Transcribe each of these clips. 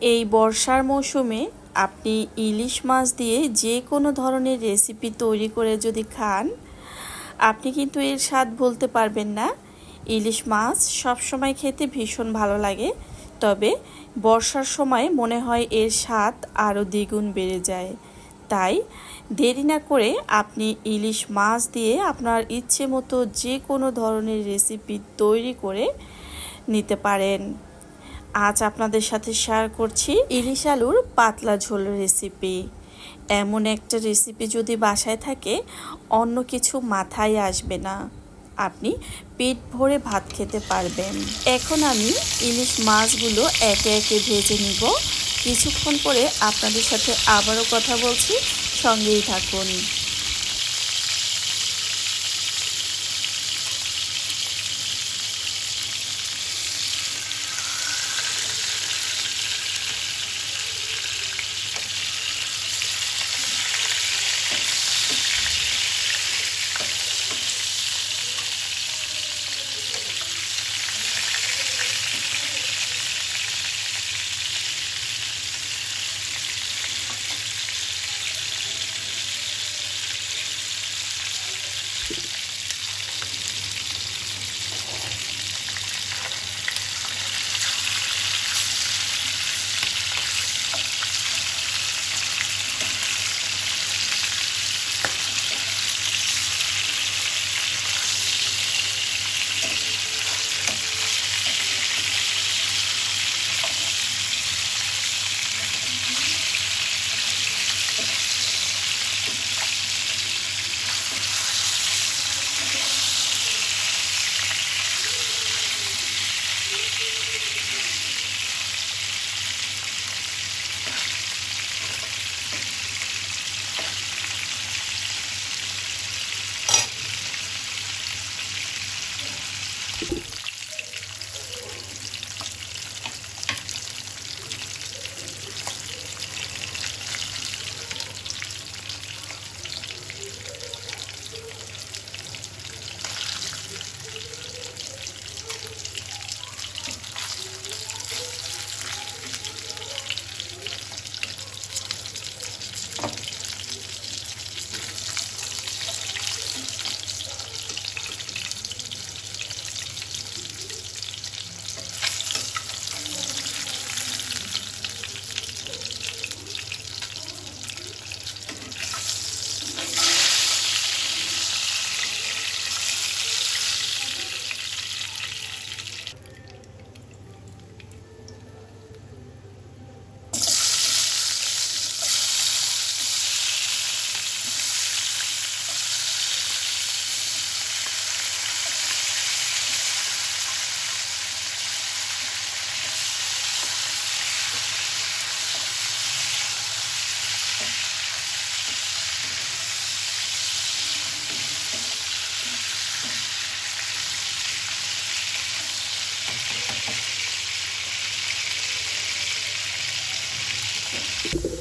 এই বর্ষার মৌসুমে আপনি ইলিশ মাছ দিয়ে যে কোনো ধরনের রেসিপি তৈরি করে যদি খান, আপনি কিন্তু এর স্বাদ বলতে পারবেন না। ইলিশ মাছ সবসময় খেতে ভীষণ ভালো লাগে, তবে বর্ষার সময় মনে হয় এর স্বাদ আরও দ্বিগুণ বেড়ে যায়। তাই দেরি না করে আপনি ইলিশ মাছ দিয়ে আপনার ইচ্ছে মতো যে কোনো ধরনের রেসিপি তৈরি করে নিতে পারেন। আজ আপনাদের সাথে শেয়ার করছি ইলিশ আলুর পাতলা ঝোল রেসিপি এমন একটা রেসিপি যদি বাসায় থাকে, অন্য কিছু মাথায় আসবে না। আপনি পেট ভরে ভাত খেতে পারবেন। এখন আমি ইলিশ মাছগুলো একে একে ভেজে নিব। কিছুক্ষণ পরে আপনাদের সাথে আবারও কথা বলছি। সঙ্গেই থাকুন। Thank you.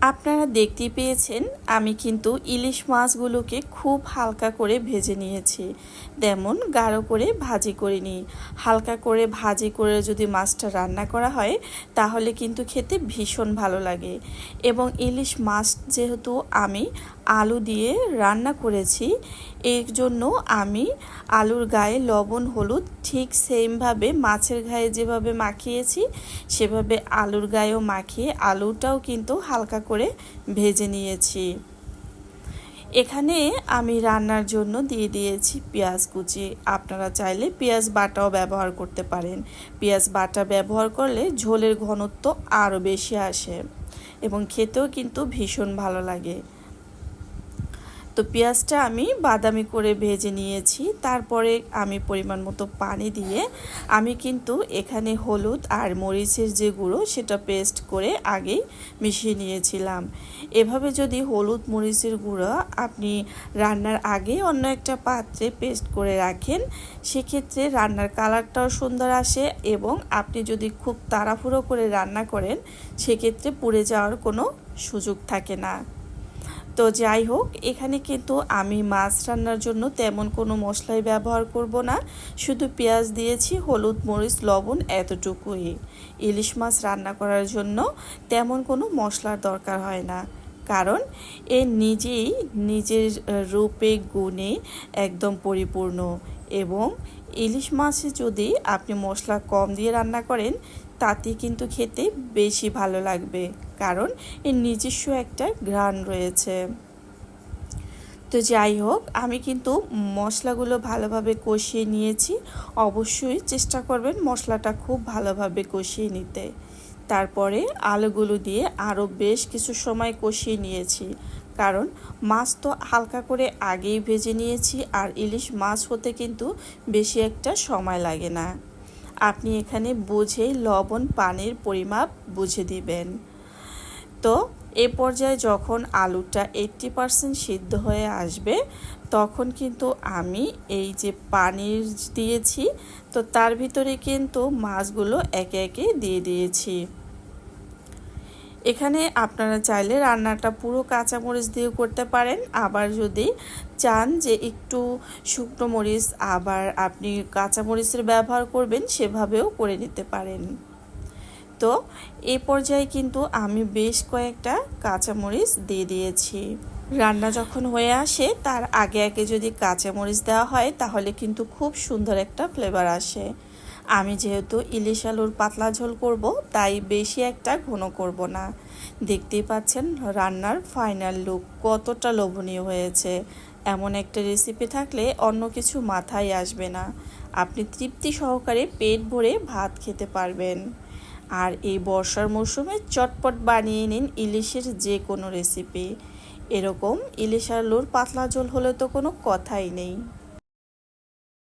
আপনারা দেখতে পেয়েছেন, আমি কিন্তু ইলিশ মাছগুলোকে খুব হালকা করে ভেজে নিয়েছি। তেমন গাঢ় করে ভাজি করে নিই হালকা করে ভাজি করে যদি মাছটা রান্না করা হয়, তাহলে কিন্তু খেতে ভীষণ ভালো লাগে। এবং ইলিশ মাছ যেহেতু আমি আলু দিয়ে রান্না করেছি। এর জন্য আমি আলুর গায়ে লবণ, হলুদ ঠিক সেমভাবে মাছের গায়ে যেভাবে মাখিয়েছি, সেভাবে আলুর গায়েও মাখিয়ে আলুটাও কিন্তু হালকা করে ভেজে নিয়েছি। এখানে আমি রান্নার জন্য দিয়ে দিয়েছি পেঁয়াজ কুচি। আপনারা চাইলে পেঁয়াজ বাটাও ব্যবহার করতে পারেন। পেঁয়াজ বাটা ব্যবহার করলে ঝোলের ঘনত্ব আরও বেশি আসে এবং খেতেও কিন্তু ভীষণ ভালো লাগে। তো পেঁয়াজটা আমি বাদামি করে ভেজে নিয়েছি। তারপরে আমি পরিমাণ মতো পানি দিয়ে আমি কিন্তু এখানে হলুদ আর মরিচের যে গুঁড়ো সেটা পেস্ট করে আগেই মিশিয়ে নিয়েছিলাম। এভাবে যদি হলুদ, মরিচের গুঁড়ো আপনি রান্নার আগে অন্য একটা পাত্রে পেস্ট করে রাখেন, সেক্ষেত্রে রান্নার কালারটাও সুন্দর আসে এবং আপনি যদি খুব তাড়াহুড়ো করে রান্না করেন, সেক্ষেত্রে পুড়ে যাওয়ার কোনো সুযোগ থাকে না। তো যাই হোক, এখানে কিন্তু আমি মাছ রান্নার জন্য তেমন কোনো মশলাই ব্যবহার করব না। শুধু পেঁয়াজ দিয়েছি, হলুদ, মরিচ, লবণ এতটুকুই। ইলিশ মাছ রান্না করার জন্য তেমন কোনো মশলার দরকার হয় না। কারণ এ নিজেই নিজের রূপে গুণে একদম পরিপূর্ণ এবং ইলিশ মাছে যদি আপনি মশলা কম দিয়ে রান্না করেন তাতে কিন্তু খেতে বেশি ভালো লাগবে, কারণ এর নিজস্ব একটা ঘ্রাণ রয়েছে। তো যাই হোক, আমি কিন্তু মশলাগুলো ভালোভাবে কষিয়ে নিয়েছি। অবশ্যই চেষ্টা করবেন মশলাটা খুব ভালোভাবে কষিয়ে নিতে। তারপরে আলুগুলো দিয়ে আরও বেশ কিছু সময় কষিয়ে নিয়েছি, কারণ মাছ তো হালকা করে আগেই ভেজে নিয়েছি, আর ইলিশ মাছ হতে কিন্তু বেশি একটা সময় লাগে না। আপনি এখানে বুঝে লবণ, পানির পরিমাপ বুঝে দিবেন। তো, এ পর্যায়ে যখন আলুটা এইটটি পারসেন্ট সিদ্ধ হয়ে আসবে, তখন কিন্তু আমি এই যে পানির দিয়েছি, তো তার ভিতরে কিন্তু মাছগুলো একে একে দিয়ে দিয়েছি। এখানে আপনারা চাইলে রান্নাটা পুরো কাঁচামরিচ দিয়ে করতে পারেন। আবার যদি চান যে একটু শুকনো মরিচ, আবার আপনি কাঁচামরিচের ব্যবহার করবেন, সেভাবেও করে নিতে পারেন। তো এ পর্যায়ে কিন্তু আমি বেশ কয়েকটা কাঁচামরিচ দিয়ে দিয়েছি। রান্না যখন হয়ে আসে, তার আগে আগে যদি কাঁচামরিচ দেওয়া হয়, তাহলে কিন্তু খুব সুন্দর একটা ফ্লেভার আসে। আমি যেহেতু ইলিশ আলুর পাতলা ঝোল করব, তাই বেশি একটা ঘন করব না। দেখতেই পাচ্ছেন রান্নার ফাইনাল লুক কতটা লোভনীয় হয়েছে। এমন একটা রেসিপি থাকলে অন্য কিছু মাথায় আসবে না। আপনি তৃপ্তি সহকারে পেট ভরে ভাত খেতে পারবেন। আর এই বর্ষার মৌসুমে চটপট বানিয়ে নিন ইলিশের যে কোনো রেসিপি এরকম ইলিশ আলুর পাতলা ঝোল হলে তো কোনো কথাই নেই।